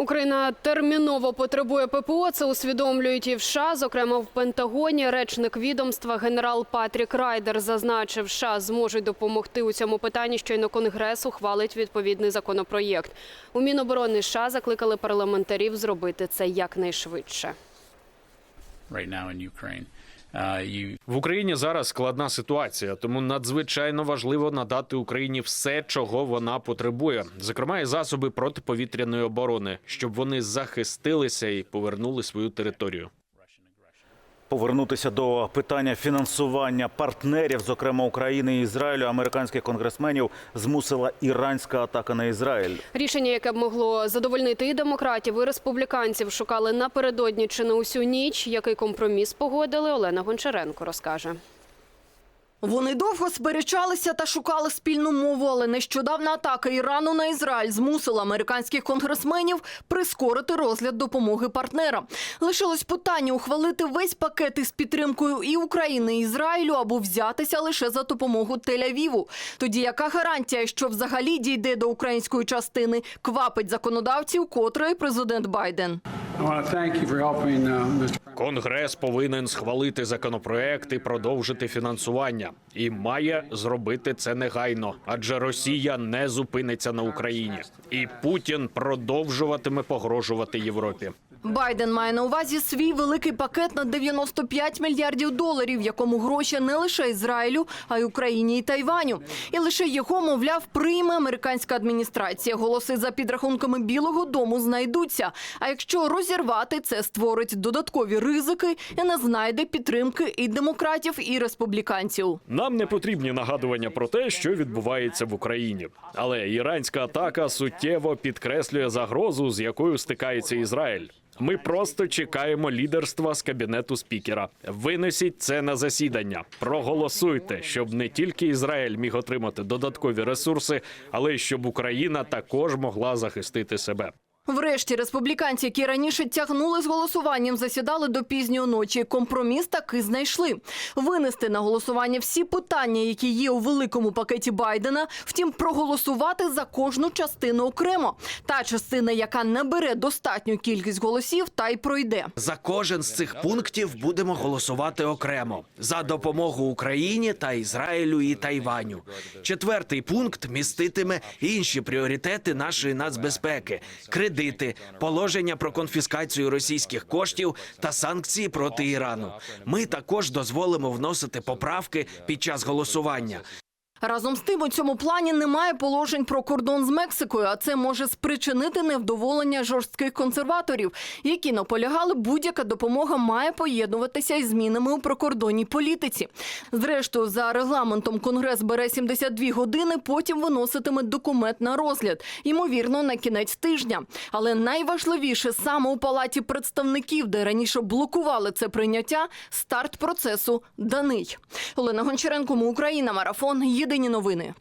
Україна терміново потребує ППО. Це усвідомлюють і в США. Зокрема, в Пентагоні речник відомства генерал Патрік Райдер зазначив, США зможуть допомогти у цьому питанні. Щойно конгрес ухвалить відповідний законопроєкт. У Міноборони США закликали парламентарів зробити це якнайшвидше. В Україні зараз складна ситуація, тому надзвичайно важливо надати Україні все, чого вона потребує, зокрема і засоби протиповітряної оборони, щоб вони захистилися і повернули свою територію. Повернутися до питання фінансування партнерів, зокрема України і Ізраїлю, американських конгресменів змусила іранська атака на Ізраїль. Рішення, яке б могло задовольнити і демократів, і республіканців, шукали напередодні чи не усю ніч. Який компроміс погодили, Олена Гончаренко розкаже. Вони довго сперечалися та шукали спільну мову, але нещодавна атака Ірану на Ізраїль змусила американських конгресменів прискорити розгляд допомоги партнерам. Лишилось питання ухвалити весь пакет із підтримкою і України, і Ізраїлю або взятися лише за допомогу Тель-Авіву. Тоді яка гарантія, що взагалі дійде до української частини, квапить законодавців, котрий президент Байден. Uh. Конгрес повинен схвалити законопроект і продовжити фінансування, і має зробити це негайно, адже Росія не зупиниться на Україні, і Путін продовжуватиме погрожувати Європі. Байден має на увазі свій великий пакет на 95 мільярдів доларів, в якому гроші не лише Ізраїлю, а й Україні і Тайваню. І лише його, мовляв, прийме американська адміністрація. Голоси за підрахунками Білого Дому знайдуться. А якщо розірвати, це створить додаткові ризики і не знайде підтримки і демократів, і республіканців. Нам не потрібні нагадування про те, що відбувається в Україні. Але іранська атака суттєво підкреслює загрозу, з якою стикається Ізраїль. Ми просто чекаємо лідерства з кабінету спікера. Винесіть це на засідання. Проголосуйте, щоб не тільки Ізраїль міг отримати додаткові ресурси, але й щоб Україна також могла захистити себе. Врешті республіканці, які раніше тягнули з голосуванням, засідали до пізньої ночі. Компроміс таки знайшли. Винести на голосування всі питання, які є у великому пакеті Байдена. Втім, проголосувати за кожну частину окремо. Та частина, яка набере достатню кількість голосів, та й пройде. За кожен з цих пунктів будемо голосувати окремо за допомогу Україні та Ізраїлю і Тайваню. Четвертий пункт міститиме інші пріоритети нашої нацбезпеки: кредити, положення про конфіскацію російських коштів та санкції проти Ірану. Ми також дозволимо вносити поправки під час голосування. Разом з тим, у цьому плані немає положень про кордон з Мексикою, а це може спричинити невдоволення жорстких консерваторів, які наполягали, будь-яка допомога має поєднуватися із змінами у прикордонній політиці. Зрештою, за регламентом Конгрес бере 72 години, потім виноситиме документ на розгляд, ймовірно, на кінець тижня. Але найважливіше саме у палаті представників, де раніше блокували це прийняття, старт процесу даний. Олена Гончаренко, Україна, марафон. Єдині новини.